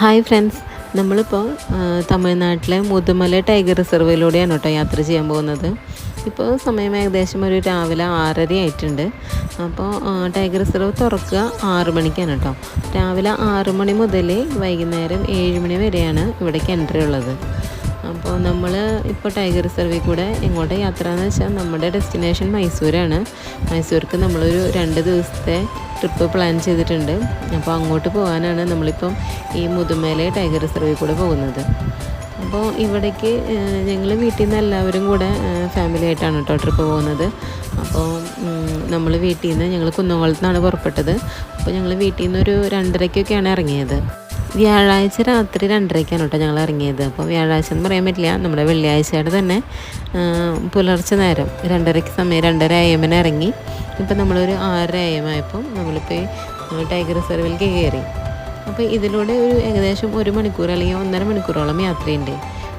Hi friends. നമ്മളിപ്പോൾ തമിഴ്നാട്ടിലെ Mudumalai tiger റിസർവിലൂടെയാണ് കേട്ടോ യാത്ര ചെയ്യാൻ പോകുന്നത്. ഇപ്പോൾ സമയം ഏകദേശം ഒരു രാവിലെ ആറര ആയിട്ടുണ്ട്. അപ്പോൾ ടൈഗർ റിസർവ് തുറക്കുക ആറ് മണിക്കാണ് കേട്ടോ. രാവിലെ ആറ് മണി മുതൽ വൈകുന്നേരം ഏഴ് മണി വരെയാണ് ഇവിടേക്ക് എൻട്രി ഉള്ളത്. അപ്പോൾ നമ്മൾ ഇപ്പോൾ ടൈഗർ റിസർവിൽ കൂടെ എങ്ങോട്ട് യാത്ര എന്ന് വെച്ചാൽ നമ്മുടെ ഡെസ്റ്റിനേഷൻ മൈസൂരാണ്. മൈസൂർക്ക് നമ്മളൊരു രണ്ട് ദിവസത്തെ ട്രിപ്പ് പ്ലാൻ ചെയ്തിട്ടുണ്ട്. അപ്പോൾ അങ്ങോട്ട് പോകാനാണ് നമ്മളിപ്പം ഈ മുതുമേലെ ടൈഗർ റിസർവിൽ കൂടെ പോകുന്നത്. അപ്പോൾ ഇവിടേക്ക് ഞങ്ങൾ വീട്ടിൽ നിന്ന് എല്ലാവരും കൂടെ ഫാമിലി ആയിട്ടാണ് കേട്ടോ ട്രിപ്പ് പോകുന്നത്. അപ്പോൾ നമ്മൾ വീട്ടിൽ നിന്ന് ഞങ്ങൾ കുന്നംകുളത്ത് നിന്നാണ് പുറപ്പെട്ടത്. അപ്പോൾ ഞങ്ങൾ വീട്ടിൽ നിന്ന് ഒരു രണ്ടരയ്ക്കൊക്കെയാണ് ഇറങ്ങിയത്. വ്യാഴാഴ്ച രാത്രി രണ്ടരയ്ക്കാണ് കേട്ടോ ഞങ്ങൾ ഇറങ്ങിയത്. അപ്പോൾ വ്യാഴാഴ്ച എന്ന് പറയാൻ പറ്റില്ല. നമ്മുടെ വെള്ളിയാഴ്ചയുടെ തന്നെ പുലർച്ചെ നേരം രണ്ടരയ്ക്ക് സമയം രണ്ടര എമ്മിന് ഇറങ്ങി. ഇപ്പം നമ്മളൊരു ആറര ആയമായപ്പം നമ്മളിപ്പോൾ ടൈഗർ റിസർവിലേക്ക് കയറി. അപ്പോൾ ഇതിലൂടെ ഒരു ഏകദേശം ഒരു മണിക്കൂർ അല്ലെങ്കിൽ ഒന്നര മണിക്കൂറോളം യാത്രയുണ്ട്.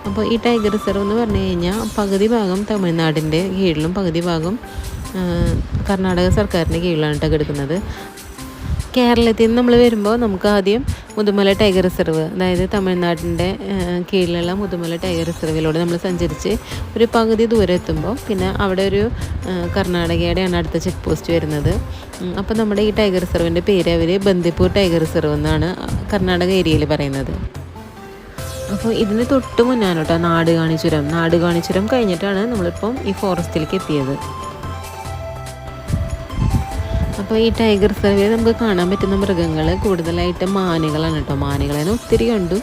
അപ്പോൾ ഈ ടൈഗർ റിസർവ് എന്ന് പറഞ്ഞു കഴിഞ്ഞാൽ പകുതി ഭാഗം തമിഴ്നാടിന്റെ കീഴിലും പകുതി ഭാഗം കർണാടക സർക്കാരിന്റെ കീഴിലാണ് കേട്ടോ കിടക്കുന്നത്. കേരളത്തിൽ നിന്ന് നമ്മൾ വരുമ്പോൾ നമുക്ക് ആദ്യം മുതുമല ടൈഗർ റിസർവ് അതായത് തമിഴ്നാടിന്റെ കീഴിലുള്ള മുതുമല ടൈഗർ റിസർവിലൂടെ നമ്മൾ സഞ്ചരിച്ച് ഒരു പകുതി ദൂരെ എത്തുമ്പോൾ പിന്നെ അവിടെ ഒരു കർണാടകയുടെയാണ് അടുത്ത ചെക്ക് പോസ്റ്റ് വരുന്നത്. അപ്പോൾ നമ്മുടെ ഈ ടൈഗർ റിസർവിന്റെ പേര് അവർ ബന്ദിപ്പൂർ ടൈഗർ റിസർവ് എന്നാണ് കർണാടക ഏരിയയിൽ പറയുന്നത്. അപ്പോൾ ഇതിന് തൊട്ട് മുന്നാണ് കേട്ടോ നാടുകാണി ചുരം നാടുകാണി ചുരം കഴിഞ്ഞിട്ടാണ് നമ്മളിപ്പം ഈ ഫോറസ്റ്റിലേക്ക് എത്തിയത്. അപ്പോൾ ഈ ടൈഗർ സർവേ നമുക്ക് കാണാൻ പറ്റുന്ന മൃഗങ്ങൾ കൂടുതലായിട്ട് മാനുകളാണ് കേട്ടോ. മാനുകളെ ഒത്തിരി ഉണ്ട്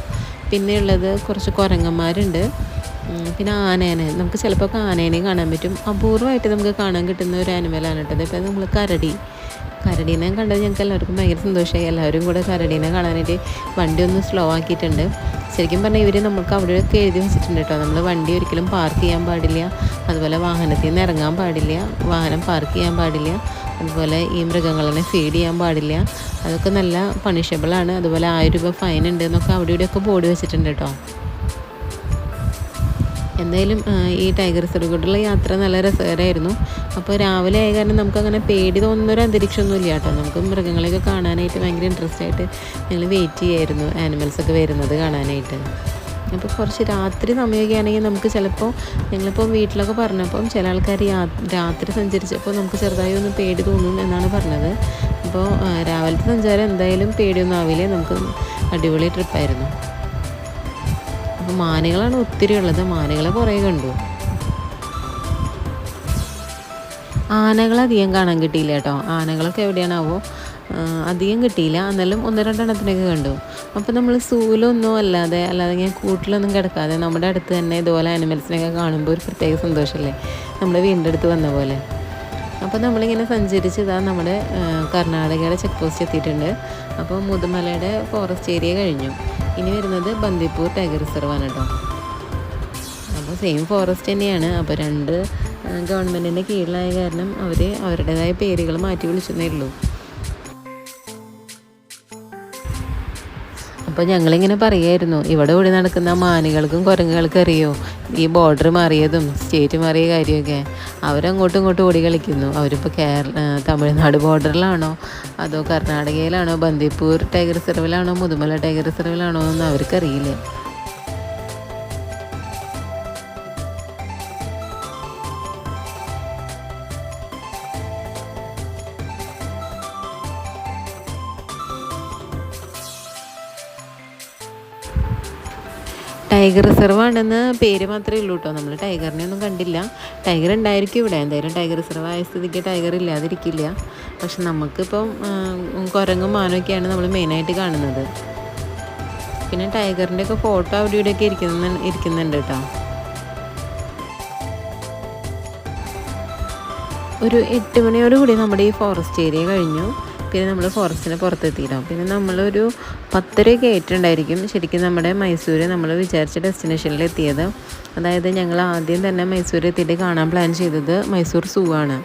പിന്നെ ഉള്ളത് കുറച്ച് കുരങ്ങന്മാരുണ്ട്. പിന്നെ ആനേനെ. നമുക്ക് ചിലപ്പോൾ ആനേനെ കാണാൻ പറ്റും. അപൂർവമായിട്ട് നമുക്ക് കാണാൻ കിട്ടുന്ന ഒരു ആനിമലാണ് കേട്ടോ. ഇപ്പോൾ നമ്മൾ കരടി. കരടീനെ കണ്ടത് ഞങ്ങൾക്ക് എല്ലാവർക്കും ഭയങ്കര സന്തോഷമായി. എല്ലാവരും കൂടെ കരടീനെ കാണാനായിട്ട് വണ്ടി ഒന്ന് സ്ലോ ആക്കിയിട്ടുണ്ട്. ശരിക്കും പറഞ്ഞാൽ ഇവർ നമുക്ക് അവിടെയൊക്കെ എഴുതി വെച്ചിട്ടുണ്ട് കേട്ടോ. നമ്മൾ വണ്ടി ഒരിക്കലും പാർക്ക് ചെയ്യാൻ പാടില്ല. അതുപോലെ വാഹനത്തിൽ നിന്ന് ഇറങ്ങാൻ പാടില്ല. വാഹനം പാർക്ക് ചെയ്യാൻ പാടില്ല. അതുപോലെ ഈ മൃഗങ്ങളെ ഫീഡ് ചെയ്യാൻ പാടില്ല. അതൊക്കെ നല്ല പണിഷബിളാണ് അതുപോലെ ആയിരം രൂപ ഫൈൻ ഉണ്ട് എന്നൊക്കെ അവിടെ ഇവിടെയൊക്കെ ബോർഡ് വെച്ചിട്ടുണ്ട് കേട്ടോ എന്തായാലും ഈ ടൈഗർ റിസർവിലോട്ടുള്ള യാത്ര നല്ല രസകരമായിരുന്നു. അപ്പോൾ രാവിലെ ആയ കാരണം നമുക്കങ്ങനെ പേടി തോന്നുന്ന ഒരു അന്തരീക്ഷമൊന്നുമില്ല കേട്ടോ നമുക്ക് മൃഗങ്ങളെയൊക്കെ കാണാനായിട്ട് ഭയങ്കര ഇൻട്രസ്റ്റ് ആയിട്ട് ഞങ്ങൾ വെയിറ്റ് ചെയ്യായിരുന്നു. ആനിമൽസൊക്കെ വരുന്നത് കാണാനായിട്ട്. അപ്പോൾ കുറച്ച് രാത്രി സമയമൊക്കെ ആണെങ്കിൽ നമുക്ക് ചിലപ്പോൾ ഞങ്ങളിപ്പോൾ വീട്ടിലൊക്കെ പറഞ്ഞപ്പം ചില ആൾക്കാർ രാത്രി സഞ്ചരിച്ചപ്പോൾ നമുക്ക് ചെറുതായി ഒന്ന് പേടി തോന്നും എന്നാണ് പറഞ്ഞത്. അപ്പോൾ രാവിലത്തെ സഞ്ചാരം എന്തായാലും പേടിയൊന്നും ആവില്ല. നമുക്ക് അടിപൊളി ട്രിപ്പായിരുന്നു അപ്പോൾ മാനുകളാണ് ഒത്തിരി ഉള്ളത്. മാനുകളെ കുറേ കണ്ടു. ആനകളധികം കാണാൻ കിട്ടിയില്ല കേട്ടോ. ആനകളൊക്കെ എവിടെയാണാവോ? അധികം കിട്ടിയില്ല. എന്നാലും ഒന്ന് രണ്ടെണ്ണത്തിനൊക്കെ കണ്ടു. അപ്പോൾ നമ്മൾ സൂലൊന്നും അല്ലാതെ അല്ലാതെ ഞാൻ കൂട്ടിലൊന്നും കിടക്കാതെ നമ്മുടെ അടുത്ത് തന്നെ ഇതുപോലെ ആനിമൽസിനൊക്കെ കാണുമ്പോൾ ഒരു പ്രത്യേക സന്തോഷമല്ലേ നമ്മൾ വീടിന്റെ അടുത്ത് വന്ന പോലെ. അപ്പോൾ നമ്മളിങ്ങനെ സഞ്ചരിച്ച് ഇതാ നമ്മുടെ കർണാടകയുടെ ചെക്ക് പോസ്റ്റ് എത്തിയിട്ടുണ്ട്. അപ്പോൾ മുതുമലയുടെ ഫോറസ്റ്റ് ഏരിയ കഴിഞ്ഞു. ഇനി വരുന്നത് ബന്ദിപ്പൂർ ടൈഗർ റിസർവാണ് കേട്ടോ അപ്പോൾ സെയിം ഫോറസ്റ്റ് തന്നെയാണ്. അപ്പോൾ രണ്ട് ഗവൺമെന്റിന്റെ കീഴിലായ കാരണം അവർ അവരുടേതായ പേരുകൾ മാറ്റി വിളിച്ചെന്നേ ഉള്ളൂ. അപ്പോൾ ഞങ്ങളിങ്ങനെ പറയായിരുന്നു ഇവിടെ ഓടി നടക്കുന്ന മാനുകൾക്കും കുരങ്ങുകൾക്കും അറിയോ? ഈ ബോർഡർ മാറിയതും സ്റ്റേറ്റ് മാറിയ കാര്യമൊക്കെ. അവരങ്ങോട്ടും ഇങ്ങോട്ടും ഓടി കളിക്കുന്നു. അവരിപ്പോൾ കേരള തമിഴ്നാട് ബോർഡറിലാണോ അതോ കർണാടകയിലാണോ? ബന്ദിപ്പൂർ ടൈഗർ റിസർവിലാണോ മുതുമല ടൈഗർ റിസർവിലാണോ എന്ന് അവർക്കറിയില്ല. ടൈഗർ റിസർവ് ആണെന്ന് പേര് മാത്രമേ ഉള്ളൂ കേട്ടോ. നമ്മൾ ടൈഗറിനെ ഒന്നും കണ്ടില്ല. ടൈഗർ ഉണ്ടായിരിക്കും ഇവിടെ. എന്തായാലും ടൈഗർ റിസർവ് ആയ സ്ഥിതിക്ക് ടൈഗർ ഇല്ലാതിരിക്കില്ല. പക്ഷെ നമുക്കിപ്പം കുരങ്ങും മാനൊക്കെയാണ് നമ്മൾ മെയിനായിട്ട് കാണുന്നത്. പിന്നെ ടൈഗറിന്റെ ഒക്കെ ഫോട്ടോ അവിടെ ഇവിടെയൊക്കെ ഇരിക്കുന്ന ഇരിക്കുന്നുണ്ട് കേട്ടോ. ഒരു എട്ട് മണിയോടുകൂടി നമ്മുടെ ഈ ഫോറസ്റ്റ് ഏരിയ കഴിഞ്ഞു. പിന്നെ നമ്മൾ ഫോറസ്റ്റിന് പുറത്തെത്തിയിട്ടോ പിന്നെ നമ്മളൊരു പത്തരയൊക്കെ ആയിട്ടുണ്ടായിരിക്കും ശരിക്കും നമ്മുടെ മൈസൂർ നമ്മൾ വിചാരിച്ച ഡെസ്റ്റിനേഷനിൽ എത്തിയത്. അതായത് ഞങ്ങൾ ആദ്യം തന്നെ മൈസൂർ എത്തിയിട്ട് കാണാൻ പ്ലാൻ ചെയ്തത് മൈസൂർ സൂ ആണ്.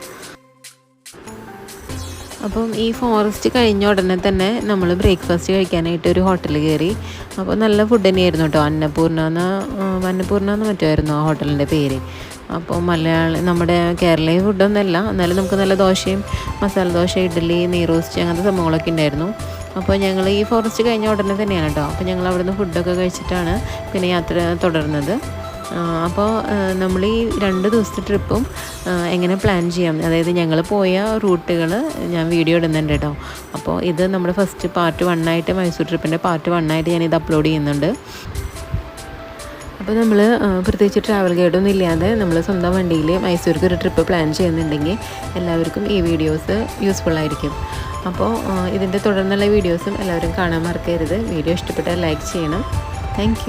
അപ്പം ഈ ഫോറസ്റ്റ് കഴിഞ്ഞ ഉടനെ തന്നെ നമ്മൾ ബ്രേക്ക്ഫാസ്റ്റ് കഴിക്കാനായിട്ട് ഒരു ഹോട്ടലിൽ കയറി. അപ്പോൾ നല്ല ഫുഡ് തന്നെയായിരുന്നു കേട്ടോ. അന്നപൂർണ എന്ന് അന്നപൂർണ എന്ന് മറ്റുമായിരുന്നു ആ ഹോട്ടലിന്റെ പേര്. അപ്പോൾ മലയാളി നമ്മുടെ കേരളീയ ഫുഡൊന്നുമല്ല എന്നാലും നമുക്ക് നല്ല ദോശയും മസാല ദോശ ഇഡ്ഡലി നെയ്റോസ്റ്റ് അങ്ങനത്തെ സംഭവങ്ങളൊക്കെ ഉണ്ടായിരുന്നു. അപ്പോൾ ഞങ്ങൾ ഈ ഫോറസ്റ്റ് കഴിഞ്ഞ ഉടനെ തന്നെയാണ് കേട്ടോ. അപ്പോൾ ഞങ്ങൾ അവിടുന്ന് ഫുഡൊക്കെ കഴിച്ചിട്ടാണ് പിന്നെ യാത്ര തുടർന്നത്. അപ്പോൾ നമ്മൾ ഈ രണ്ട് ദിവസത്തെ ട്രിപ്പും എങ്ങനെ പ്ലാൻ ചെയ്യാം? അതായത് ഞങ്ങൾ പോയ റൂട്ടുകൾ ഞാൻ വീഡിയോ ഇടുന്നുണ്ട് കേട്ടോ. അപ്പോൾ ഇത് നമ്മുടെ ഫസ്റ്റ് പാർട്ട് വണ്ണായിട്ട് മൈസൂർ ട്രിപ്പിന്റെ പാർട്ട് വണ്ണായിട്ട് ഞാനിത് അപ്ലോഡ് ചെയ്യുന്നുണ്ട്. അപ്പോൾ നമ്മൾ പ്രത്യേകിച്ച് ട്രാവൽ ഗൈഡൊന്നും ഇല്ലാതെ നമ്മൾ സ്വന്തം വണ്ടിയിൽ മൈസൂർക്ക് ഒരു ട്രിപ്പ് പ്ലാൻ ചെയ്യുന്നുണ്ടെങ്കിൽ എല്ലാവർക്കും ഈ വീഡിയോസ് യൂസ്ഫുൾ ആയിരിക്കും. അപ്പോൾ ഇതിന്റെ തുടർന്നുള്ള വീഡിയോസും എല്ലാവരും കാണാൻ മറക്കരുത്. വീഡിയോ ഇഷ്ടപ്പെട്ടാൽ ലൈക്ക് ചെയ്യണം. താങ്ക്